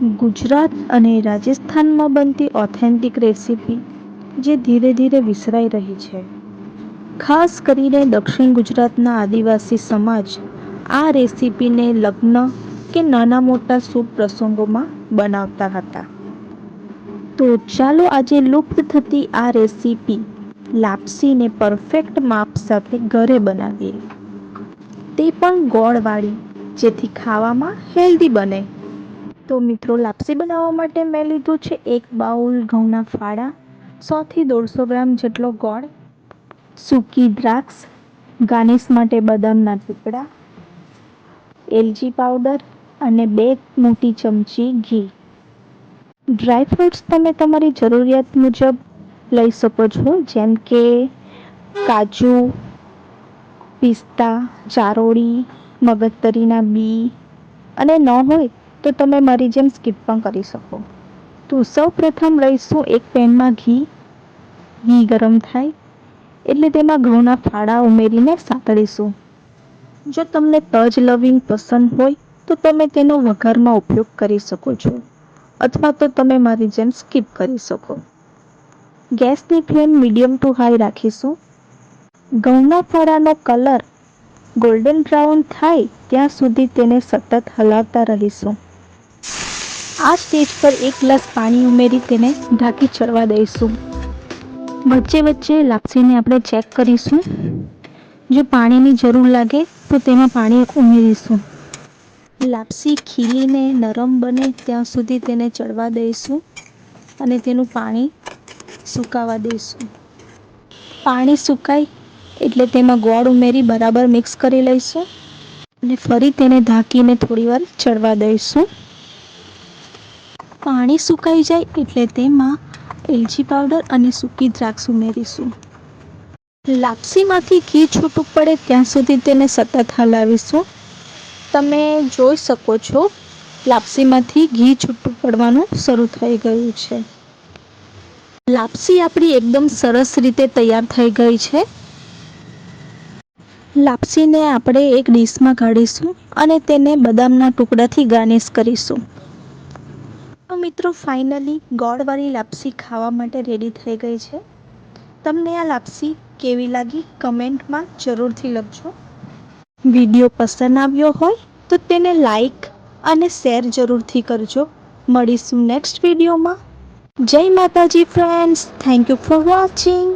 ગુજરાત અને રાજસ્થાનમાં બનતી ઓથેન્ટિક રેસીપી જે ધીરે ધીરે વિસરાઈ રહી છે. ખાસ કરીને દક્ષિણ ગુજરાતના આદિવાસી સમાજ આ રેસીપીને લગ્ન કે નાના મોટા શુભ પ્રસંગોમાં બનાવતા હતા. તો ચાલો આજે લુપ્ત થતી આ રેસીપી લાપસીને પરફેક્ટ માપ સાથે ઘરે બનાવીએ. તે પણ ગોળવાળી, જેથી ખાવામાં હેલ્ધી બને. તો મિત્રો લાપસી બનાવવા માટે મેં લીધું છે એક બાઉલ ઘઉંના ફાળા સોથી દોઢસો ગ્રામ જેટલો ગોળ, સૂકી દ્રાક્ષ, ગાર્નિશ માટે બદામના ટુકડા, એલચી પાવડર અને બે મોટી ચમચી ઘી. ડ્રાય ફ્રૂટ્સ તમે તમારી જરૂરિયાત મુજબ લઈ શકો છો, જેમ કે કાજુ, પિસ્તા, ચારોળી, મગજતરીના બી અને ન હોય તો તમે મારી જેમ સ્કીપ પણ કરી શકો. તો સૌ પ્રથમ લઈશું એક પેનમાં ઘી. ઘી ગરમ થાય. એટલે તેમાં ઘઉંના ફાળા ઉમેરીને સાતળીશું. જો તમને તજ લવિંગ પસંદ હોય, તો તમે તેનો વઘારમાં ઉપયોગ કરી શકો છો. અથવા તો તમે મારી જેમ સ્કીપ કરી શકો. ગેસની ફ્લેમ મીડિયમ ટુ હાઈ રાખીશું. ઘઉંના ફાળાનો કલર ગોલ્ડન બ્રાઉન થાય, ત્યાં સુધી તેને સતત હલાવતા રહીશું. આ સ્ટેજ પર એક ગ્લાસ પાણી ઉમેરી તેને ઢાંકી ચડવા દઈશું. વચ્ચે વચ્ચે લાપસીને આપણે ચેક કરીશું. જો પાણીની જરૂર લાગે તો તેમાં પાણી ઉમેરીશું. લાપસી ખીલીને નરમ બને ત્યાં સુધી તેને ચડવા દઈશું અને તેનું પાણી સુકાવા દઈશું. પાણી સુકાય એટલે તેમાં ગોળ ઉમેરી બરાબર મિક્સ કરી લઈશું અને ફરી તેને ઢાંકીને થોડીવાર ચડવા દઈશું. પાણી સુકાઈ જાય એટલે તેમાં એલચી પાવડર અને સૂકી દ્રાક્ષ ઉમેરીશું. લાપસીમાંથી ઘી છૂટું પડે ત્યાં સુધી તેને સતત હલાવીશું. તમે જોઈ શકો છો, લાપસીમાંથી ઘી છૂટું પડવાનું શરૂ થઈ ગયું છે. લાપસી આપણી એકદમ સરસ રીતે તૈયાર થઈ ગઈ છે. લાપસીને આપણે એક ડીશમાં કાઢીશું અને તેને બદામના ટુકડાથી ગાર્નિશ કરીશું. મિત્રો ફાઇનલી ગોળવાળી લાપસી ખાવા માટે રેડી થઈ ગઈ છે. તમને આ લાપસી કેવી લાગી કમેન્ટમાં જરૂરથી લખજો. વીડિયો પસંદ આવ્યો હોય તો તેને લાઈક અને શેર જરૂરથી કરજો. મળીશું નેક્સ્ટ વિડીયોમાં. જય માતાજી friends thank you for watching